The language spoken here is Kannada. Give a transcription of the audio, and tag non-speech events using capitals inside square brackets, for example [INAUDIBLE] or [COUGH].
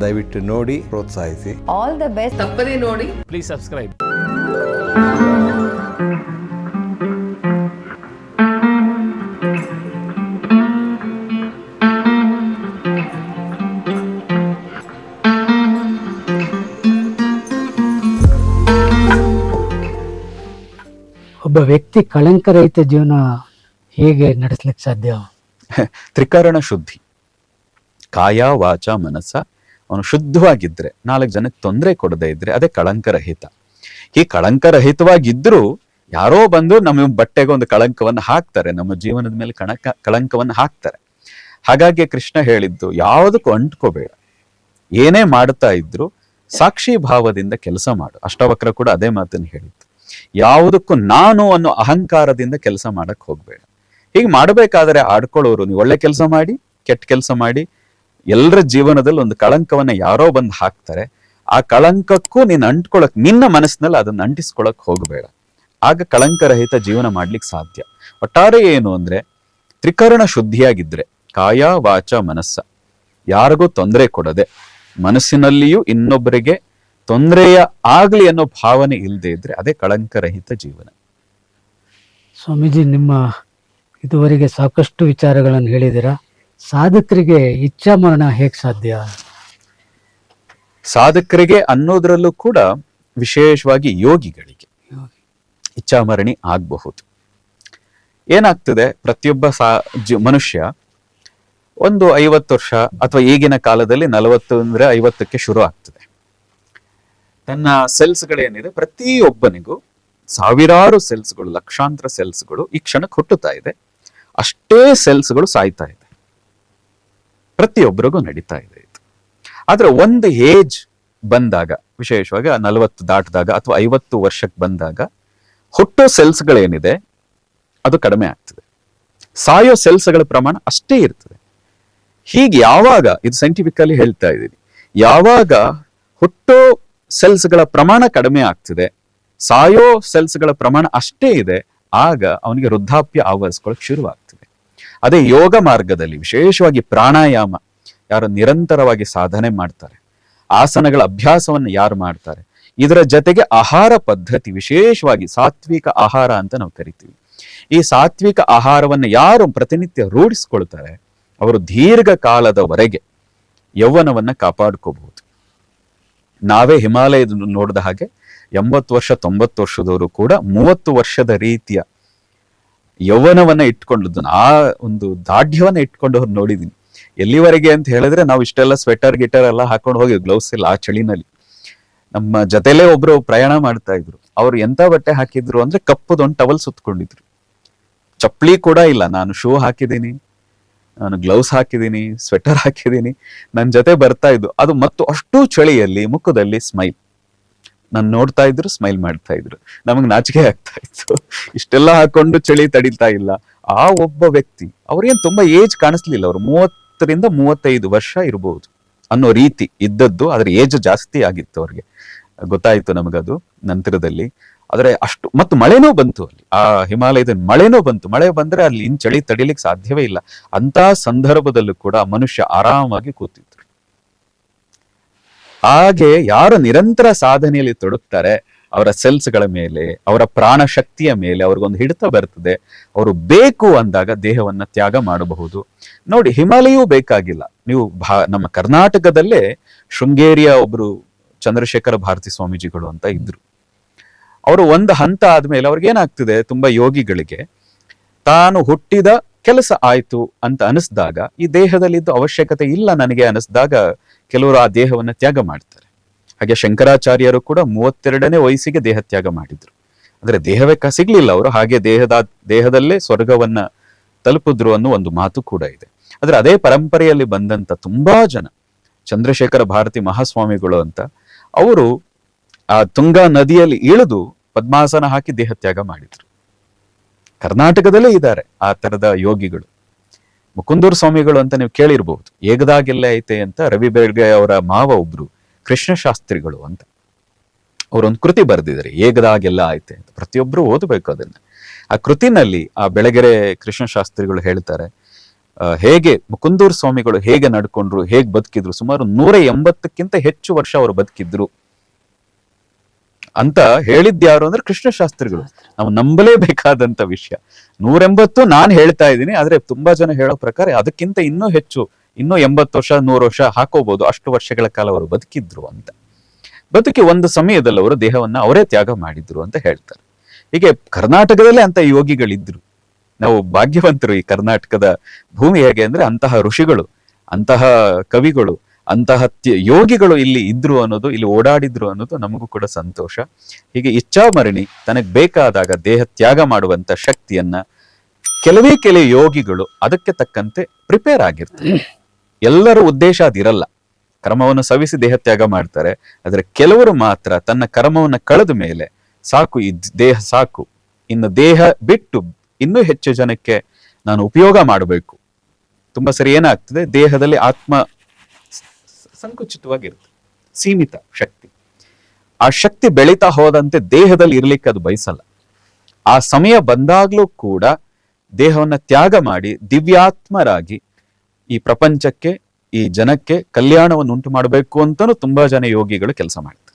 ದಯವಿಟ್ಟು ನೋಡಿ ಪ್ರೋತ್ಸಾಹಿಸಿ. ಆಲ್ ದ ಬೆಸ್ಟ್ ತಪ್ಪದೇ ನೋಡಿ. ಪ್ಲೀಸ್ ಸಬ್ಸ್ಕ್ರೈಬ್ ಒಬ್ಬ ವ್ಯಕ್ತಿ ಕಳಂಕರಹಿತ ಜೀವನ ಹೇಗೆ ನಡೆಸ್ಲಿಕ್ಕೆ ಸಾಧ್ಯ? [LAUGHS] ತ್ರಿಕರಣ ಶುದ್ಧಿ. ಕಾಯ ವಾಚ ಮನಸ್ಸ. ಅವನು ಶುದ್ಧವಾಗಿದ್ರೆ, ನಾಲ್ಕು ಜನಕ್ಕೆ ತೊಂದರೆ ಕೊಡದೇ ಇದ್ರೆ ಅದೇ ಕಳಂಕರಹಿತ ಈ ಕಳಂಕರಹಿತವಾಗಿದ್ದರೂ ಯಾರೋ ಬಂದು ನಮ್ಮ ಬಟ್ಟೆಗೆ ಒಂದು ಕಳಂಕವನ್ನು ಹಾಕ್ತಾರೆ, ನಮ್ಮ ಜೀವನದ ಮೇಲೆ ಕಣಕ, ಕಳಂಕವನ್ನು ಹಾಕ್ತಾರೆ. ಹಾಗಾಗಿ ಕೃಷ್ಣ ಹೇಳಿದ್ದು, ಯಾವುದಕ್ಕೂ ಅಂಟ್ಕೋಬೇಡ. ಏನೇ ಮಾಡ್ತಾ ಇದ್ರು ಸಾಕ್ಷಿ ಭಾವದಿಂದ ಕೆಲಸ ಮಾಡು. ಅಷ್ಟವಕ್ರ ಕೂಡ ಅದೇ ಮಾತನ್ನು ಹೇಳಿದ್ದು. ಯಾವುದಕ್ಕೂ ನಾನು ಅನ್ನೋ ಅಹಂಕಾರದಿಂದ ಕೆಲಸ ಮಾಡಕ್ ಹೋಗ್ಬೇಡ. ಹೀಗೆ ಮಾಡಬೇಕಾದ್ರೆ ಆಡ್ಕೊಳ್ಳೋರು, ನೀವು ಒಳ್ಳೆ ಕೆಲಸ ಮಾಡಿ, ಕೆಟ್ಟ ಕೆಲಸ ಮಾಡಿ ಎಲ್ಲರ ಜೀವನದಲ್ಲಿ ಒಂದು ಕಳಂಕವನ್ನ ಯಾರೋ ಬಂದು ಹಾಕ್ತಾರೆ. ಆ ಕಳಂಕಕ್ಕೂ ನೀನ್ ಅಂಟ್ಕೊಳಕ್, ನಿನ್ನ ಮನಸ್ಸಿನಲ್ಲಿ ಅದನ್ನ ಅಂಟಿಸ್ಕೊಳಕ್ ಹೋಗಬೇಡ. ಆಗ ಕಳಂಕರಹಿತ ಜೀವನ ಮಾಡ್ಲಿಕ್ಕೆ ಸಾಧ್ಯ. ಒಟ್ಟಾರೆ ಏನು ಅಂದ್ರೆ, ತ್ರಿಕರಣ ಶುದ್ಧಿಯಾಗಿದ್ರೆ ಕಾಯ ವಾಚ ಮನಸ್ಸ. ಯಾರಿಗೂ ತೊಂದರೆ ಕೊಡದೆ, ಮನಸ್ಸಿನಲ್ಲಿಯೂ ಇನ್ನೊಬ್ಬರಿಗೆ ತೊಂದರೆಯ ಆಗ್ಲಿ ಅನ್ನೋ ಭಾವನೆ ಇಲ್ಲದೆ ಇದ್ರೆ ಅದೇ ಕಳಂಕರಹಿತ ಜೀವನ. ಸ್ವಾಮೀಜಿ, ನಿಮ್ಮ ಇದುವರೆಗೆ ಸಾಕಷ್ಟು ವಿಚಾರಗಳನ್ನು ಹೇಳಿದ್ದೀರಾ? ಸಾಧಕರಿಗೆ ಇಚ್ಛಾ ಮರಣ ಹೇಗೆ ಸಾಧ್ಯ? ಸಾಧಕರಿಗೆ ಅನ್ನೋದ್ರಲ್ಲೂ ಕೂಡ ವಿಶೇಷವಾಗಿ ಯೋಗಿಗಳಿಗೆ ಇಚ್ಛಾಮರಣಿ ಆಗಬಹುದು. ಏನಾಗ್ತದೆ ಪ್ರತಿಯೊಬ್ಬ ಸಾ ಮನುಷ್ಯ ಒಂದು ಐವತ್ತು ವರ್ಷ ಅಥವಾ ಈಗಿನ ಕಾಲದಲ್ಲಿ ನಲವತ್ತು ಅಂದ್ರೆ ಐವತ್ತಕ್ಕೆ ಶುರು ಆಗ್ತದೆ. ತನ್ನ ಸೆಲ್ಸ್ಗಳೇನಿದೆ ಪ್ರತಿಯೊಬ್ಬನಿಗೂ ಸಾವಿರಾರು ಸೆಲ್ಸ್ಗಳು ಲಕ್ಷಾಂತರ ಸೆಲ್ಸ್ಗಳು ಈ ಕ್ಷಣಕ್ಕೆ ಹುಟ್ಟುತ್ತಾ ಇದೆ. ಅಷ್ಟೇ ಸೆಲ್ಸ್ಗಳು ಸಾಯ್ತಾ ಇದೆ. ಪ್ರತಿಯೊಬ್ಬರಿಗೂ ನಡೀತಾ ಇದೆ ಇದು. ಆದ್ರೆ ಒಂದು ಏಜ್ ಬಂದಾಗ, ವಿಶೇಷವಾಗಿ ನಲವತ್ತು ದಾಟಿದಾಗ ಅಥವಾ ಐವತ್ತು ವರ್ಷಕ್ಕೆ ಬಂದಾಗ ಹುಟ್ಟೋ ಸೆಲ್ಸ್ಗಳೇನಿದೆ, ಅದು ಕಡಿಮೆ ಆಗ್ತದೆ. ಸಾಯೋ ಸೆಲ್ಸ್ಗಳ ಪ್ರಮಾಣ ಅಷ್ಟೇ ಇರ್ತದೆ. ಹೀಗೆ ಯಾವಾಗ, ಇದು ಸೈಂಟಿಫಿಕಲಿ ಹೇಳ್ತಾ ಇದ್ದೀನಿ, ಯಾವಾಗ ಹುಟ್ಟೋ ಸೆಲ್ಸ್ಗಳ ಪ್ರಮಾಣ ಕಡಿಮೆ ಆಗ್ತದೆ, ಸಾಯೋ ಸೆಲ್ಸ್ಗಳ ಪ್ರಮಾಣ ಅಷ್ಟೇ ಇದೆ, ಆಗ ಅವನಿಗೆ ವೃದ್ಧಾಪ್ಯ ಆವರಿಸ್ಕೊಳ್ಳೋಕೆ ಶುರುವಾಗ್ತದೆ. ಅದೇ ಯೋಗ ಮಾರ್ಗದಲ್ಲಿ ವಿಶೇಷವಾಗಿ ಪ್ರಾಣಾಯಾಮ ಯಾರು ನಿರಂತರವಾಗಿ ಸಾಧನೆ ಮಾಡ್ತಾರೆ. ಆಸನಗಳ ಅಭ್ಯಾಸವನ್ನು ಯಾರು ಮಾಡ್ತಾರೆ. ಇದರ ಜೊತೆಗೆ ಆಹಾರ ಪದ್ಧತಿ ವಿಶೇಷವಾಗಿ ಸಾತ್ವಿಕ ಆಹಾರ ಅಂತ ನಾವು ಕರಿತೀವಿ. ಈ ಸಾತ್ವಿಕ ಆಹಾರವನ್ನು ಯಾರು ಪ್ರತಿನಿತ್ಯ ರೂಢಿಸ್ಕೊಳ್ತಾರೆ ಅವರು ದೀರ್ಘ ಕಾಲದವರೆಗೆ ಯೌವನವನ್ನ ಕಾಪಾಡ್ಕೋಬಹುದು. ನಾವೇ ಹಿಮಾಲಯದ ನೋಡಿದ ಹಾಗೆ ಎಂಬತ್ತು ವರ್ಷ ತೊಂಬತ್ತು ವರ್ಷದವರು ಕೂಡ ಮೂವತ್ತು ವರ್ಷದ ರೀತಿಯ ಯೌವನವನ್ನ ಇಟ್ಕೊಂಡದ್ದು ಆ ಒಂದು ದಾಢ್ಯವನ್ನ ಇಟ್ಕೊಂಡವ್ರು ನೋಡಿದೀನಿ. ಎಲ್ಲಿವರೆಗೆ ಅಂತ ಹೇಳಿದ್ರೆ ನಾವು ಇಷ್ಟೆಲ್ಲ ಸ್ವೆಟರ್ ಗಿಟರ್ ಎಲ್ಲ ಹಾಕೊಂಡು ಹೋಗಿ ಗ್ಲೌಸ್ ಇಲ್ಲ, ಆ ಚಳಿನಲ್ಲಿ. ನಮ್ಮ ಜೊತೆಲೇ ಒಬ್ರು ಪ್ರಯಾಣ ಮಾಡ್ತಾ ಇದ್ರು. ಅವ್ರು ಎಂತ ಬಟ್ಟೆ ಹಾಕಿದ್ರು ಅಂದ್ರೆ ಕಪ್ಪದೊಂದು ಟವಲ್ ಸುತ್ಕೊಂಡಿದ್ರು. ಚಪ್ಪಲಿ ಕೂಡ ಇಲ್ಲ, ನಾನು ಶೂ ಹಾಕಿದ್ದೀನಿ ನಾನು ಗ್ಲೌಸ್ ಹಾಕಿದ್ದೀನಿ ಸ್ವೆಟರ್ ಹಾಕಿದ್ದೀನಿ ನನ್ನ ಜೊತೆ ಬರ್ತಾ ಇದ್ದು ಅದು ಮತ್ತು ಅಷ್ಟು ಚಳಿಯಲ್ಲಿ, ಮುಖದಲ್ಲಿ ಸ್ಮೈಲ್ ನಾನು ನೋಡ್ತಾ ಇದ್ರು ಸ್ಮೈಲ್ ಮಾಡ್ತಾ ಇದ್ರು. ನಮಗೆ ನಾಚಿಕೆ ಆಗ್ತಾ ಇತ್ತು. ಇಷ್ಟೆಲ್ಲ ಹಾಕೊಂಡು ಚಳಿ ತಡಿತಾ ಇಲ್ಲ. ಆ ಒಬ್ಬ ವ್ಯಕ್ತಿ, ಅವ್ರೇನು ತುಂಬಾ ಏಜ್ ಕಾಣಿಸ್ಲಿಲ್ಲ. ಅವ್ರು ಮೂವತ್ತರಿಂದ ಮೂವತ್ತೈದು ವರ್ಷ ಇರಬಹುದು ಅನ್ನೋ ರೀತಿ ಇದ್ದದ್ದು ಅದ್ರ ಏಜ್ ಜಾಸ್ತಿ ಆಗಿತ್ತು ಅವ್ರಿಗೆ. ಗೊತ್ತಾಯ್ತು ನಮಗದು ನಂತರದಲ್ಲಿ. ಆದ್ರೆ ಅಷ್ಟು, ಮತ್ತು ಮಳೆನೂ ಬಂತು ಅಲ್ಲಿ. ಆ ಹಿಮಾಲಯದ ಮಳೆನೂ ಬಂತು. ಮಳೆ ಬಂದ್ರೆ ಅಲ್ಲಿ ಇನ್ ಚಳಿ ತಡಿಲಿಕ್ಕೆ ಸಾಧ್ಯವೇ ಇಲ್ಲ. ಅಂತ ಸಂದರ್ಭದಲ್ಲೂ ಕೂಡ ಮನುಷ್ಯ ಆರಾಮಾಗಿ ಕೂತಿದ್ರು ಹಾಗೆ ಯಾರು ನಿರಂತರ ಸಾಧನೆಯಲ್ಲಿ ತೊಡಗ್ತಾರೆ, ಅವರ ಸೆಲ್ಸ್ಗಳ ಮೇಲೆ, ಅವರ ಪ್ರಾಣ ಶಕ್ತಿಯ ಮೇಲೆ ಅವ್ರಿಗೊಂದು ಹಿಡಿತ ಬರ್ತದೆ. ಅವರು ಬೇಕು ಅಂದಾಗ ದೇಹವನ್ನ ತ್ಯಾಗ ಮಾಡಬಹುದು. ನೋಡಿ ಹಿಮಾಲಯೂ ಬೇಕಾಗಿಲ್ಲ. ನೀವು ಭಾ, ನಮ್ಮ ಕರ್ನಾಟಕದಲ್ಲೇ ಶೃಂಗೇರಿಯ ಒಬ್ರು ಚಂದ್ರಶೇಖರ ಭಾರತಿ ಸ್ವಾಮೀಜಿಗಳು ಅಂತ ಇದ್ರು. ಅವರು ಒಂದು ಹಂತ ಆದ್ಮೇಲೆ ಅವ್ರಿಗೆ ಏನಾಗ್ತದೆ, ತುಂಬಾ ಯೋಗಿಗಳಿಗೆ, ತಾನು ಹುಟ್ಟಿದ ಕೆಲಸ ಆಯ್ತು ಅಂತ ಅನಿಸ್ದಾಗ, ಈ ದೇಹದಲ್ಲಿದ್ದು ಅವಶ್ಯಕತೆ ಇಲ್ಲ ನನಗೆ ಅನಿಸ್ದಾಗ ಕೆಲವರು ಆ ದೇಹವನ್ನ ತ್ಯಾಗ ಮಾಡ್ತಾರೆ. ಹಾಗೆ ಶಂಕರಾಚಾರ್ಯರು ಕೂಡ ಮೂವತ್ತೆರಡನೇ ವಯಸ್ಸಿಗೆ ದೇಹ ತ್ಯಾಗ ಮಾಡಿದ್ರು. ಅಂದ್ರೆ ದೇಹವೇ ಕಸಿಗ್ಲಿಲ್ಲ ಸಿಗ್ಲಿಲ್ಲ ಅವರು, ಹಾಗೆ ದೇಹದ, ದೇಹದಲ್ಲೇ ಸ್ವರ್ಗವನ್ನ ತಲುಪಿದ್ರು ಅನ್ನೋ ಒಂದು ಮಾತು ಕೂಡ ಇದೆ. ಆದ್ರೆ ಅದೇ ಪರಂಪರೆಯಲ್ಲಿ ಬಂದಂತ ತುಂಬಾ ಜನ, ಚಂದ್ರಶೇಖರ ಭಾರತಿ ಮಹಾಸ್ವಾಮಿಗಳು ಅಂತ, ಅವರು ಆ ತುಂಗಾ ನದಿಯಲ್ಲಿ ಇಳಿದು ಪದ್ಮಾಸನ ಹಾಕಿ ದೇಹ ತ್ಯಾಗ ಮಾಡಿದ್ರು. ಕರ್ನಾಟಕದಲ್ಲೇ ಇದ್ದಾರೆ ಆ ತರದ ಯೋಗಿಗಳು. ಮುಕುಂದೂರ್ ಸ್ವಾಮಿಗಳು ಅಂತ ನೀವು ಕೇಳಿರ್ಬಹುದು ಏಗದಾಗೆಲ್ಲ ಐತೆ ಅಂತ ರವಿ ಬೆಳ್ಗೆ ಅವರ ಮಾವ ಒಬ್ರು ಕೃಷ್ಣ ಶಾಸ್ತ್ರಿಗಳು ಅಂತ. ಅವರೊಂದು ಕೃತಿ ಬರೆದಿದ್ದಾರೆ ಏಗದಾಗೆಲ್ಲ ಐತೆ ಅಂತ. ಪ್ರತಿಯೊಬ್ರು ಓದಬೇಕು ಅದನ್ನ. ಆ ಕೃತಿನಲ್ಲಿ ಆ ಬೆಳಗೆರೆ ಕೃಷ್ಣ ಶಾಸ್ತ್ರಿಗಳು ಹೇಳ್ತಾರೆ ಹೇಗೆ ಮುಕುಂದೂರ್ ಸ್ವಾಮಿಗಳು ಹೇಗೆ ನಡ್ಕೊಂಡ್ರು, ಹೇಗೆ ಬದುಕಿದ್ರು, ಸುಮಾರು ನೂರ ಎಂಬತ್ತಕ್ಕಿಂತ ಹೆಚ್ಚು ವರ್ಷ ಅವರು ಬದುಕಿದ್ರು. ಅಂತ ಹೇಳಿದ್ಯಾರು ಅಂದ್ರೆ ಕೃಷ್ಣ ಶಾಸ್ತ್ರಿಗಳು ನಾವು ನಂಬಲೇಬೇಕಾದಂತ ವಿಷಯ. ನೂರೆಂಬತ್ತು ನಾನ್ ಹೇಳ್ತಾ ಇದ್ದೀನಿ ಆದ್ರೆ ತುಂಬಾ ಜನ ಹೇಳೋ ಪ್ರಕಾರ ಅದಕ್ಕಿಂತ ಇನ್ನೂ ಹೆಚ್ಚು ಇನ್ನೂ ಎಂಬತ್ತು ವರ್ಷ ನೂರು ವರ್ಷ ಹಾಕೋಬಹುದು ಅಷ್ಟು ವರ್ಷಗಳ ಕಾಲ ಅವರು ಬದುಕಿದ್ರು ಅಂತ. ಬದುಕಿ ಒಂದು ಸಮಯದಲ್ಲಿ ಅವರು ದೇಹವನ್ನ ಅವರೇ ತ್ಯಾಗ ಮಾಡಿದ್ರು ಅಂತ ಹೇಳ್ತಾರೆ. ಹೀಗೆ ಕರ್ನಾಟಕದಲ್ಲೇ ಅಂತ ಯೋಗಿಗಳಿದ್ರು. ನಾವು ಭಾಗ್ಯವಂತರು ಈ ಕರ್ನಾಟಕದ ಭೂಮಿ ಹೇಗೆ ಅಂದ್ರೆ ಅಂತಹ ಋಷಿಗಳು ಅಂತಹ ಕವಿಗಳು ಅಂತಹ ಯೋಗಿಗಳು ಇಲ್ಲಿ ಇದ್ರು ಅನ್ನೋದು, ಇಲ್ಲಿ ಓಡಾಡಿದ್ರು ಅನ್ನೋದು ನಮಗೂ ಕೂಡ ಸಂತೋಷ. ಹೀಗೆ ಇಚ್ಛಾಮರಣಿ ತನಗೆ ಬೇಕಾದಾಗ ದೇಹ ತ್ಯಾಗ ಮಾಡುವಂತ ಶಕ್ತಿಯನ್ನ ಕೆಲವೇ ಕೆಲವು ಯೋಗಿಗಳು ಅದಕ್ಕೆ ತಕ್ಕಂತೆ ಪ್ರಿಪೇರ್ ಆಗಿರ್ತಾರೆ. ಎಲ್ಲರೂ ಉದ್ದೇಶ ಅದಿರಲ್ಲ ಕರ್ಮವನ್ನು ಸವಿಸಿ ದೇಹ ತ್ಯಾಗ ಮಾಡ್ತಾರೆ. ಆದರೆ ಕೆಲವರು ಮಾತ್ರ ತನ್ನ ಕರ್ಮವನ್ನು ಕಳೆದ ಮೇಲೆ ಸಾಕು ಈ ದೇಹ ಸಾಕು. ಇನ್ನು ದೇಹ ಬಿಟ್ಟು ಇನ್ನೂ ಹೆಚ್ಚು ಜನಕ್ಕೆ ನಾನು ಉಪಯೋಗ ಮಾಡಬೇಕು. ತುಂಬಾ ಸರಿ ಏನಾಗ್ತದೆ? ದೇಹದಲ್ಲಿ ಆತ್ಮ ಸಂಕುಚಿತವಾಗಿರುತ್ತೆ. ಸೀಮಿತ ಶಕ್ತಿ. ಆ ಶಕ್ತಿ ಬೆಳೀತಾ ಹೋದಂತೆ ದೇಹದಲ್ಲಿ ಇರ್ಲಿಕ್ಕೆ ಅದು ಬಯಸಲ್ಲ. ಆ ಸಮಯ ಬಂದಾಗ್ಲೂ ಕೂಡ ದೇಹವನ್ನ ತ್ಯಾಗ ಮಾಡಿ ದಿವ್ಯಾತ್ಮರಾಗಿ ಈ ಪ್ರಪಂಚಕ್ಕೆ, ಈ ಜನಕ್ಕೆ ಕಲ್ಯಾಣವನ್ನು ಉಂಟು ಮಾಡಬೇಕು ಅಂತಲೂ ತುಂಬಾ ಜನ ಯೋಗಿಗಳು ಕೆಲಸ ಮಾಡ್ತಾರೆ.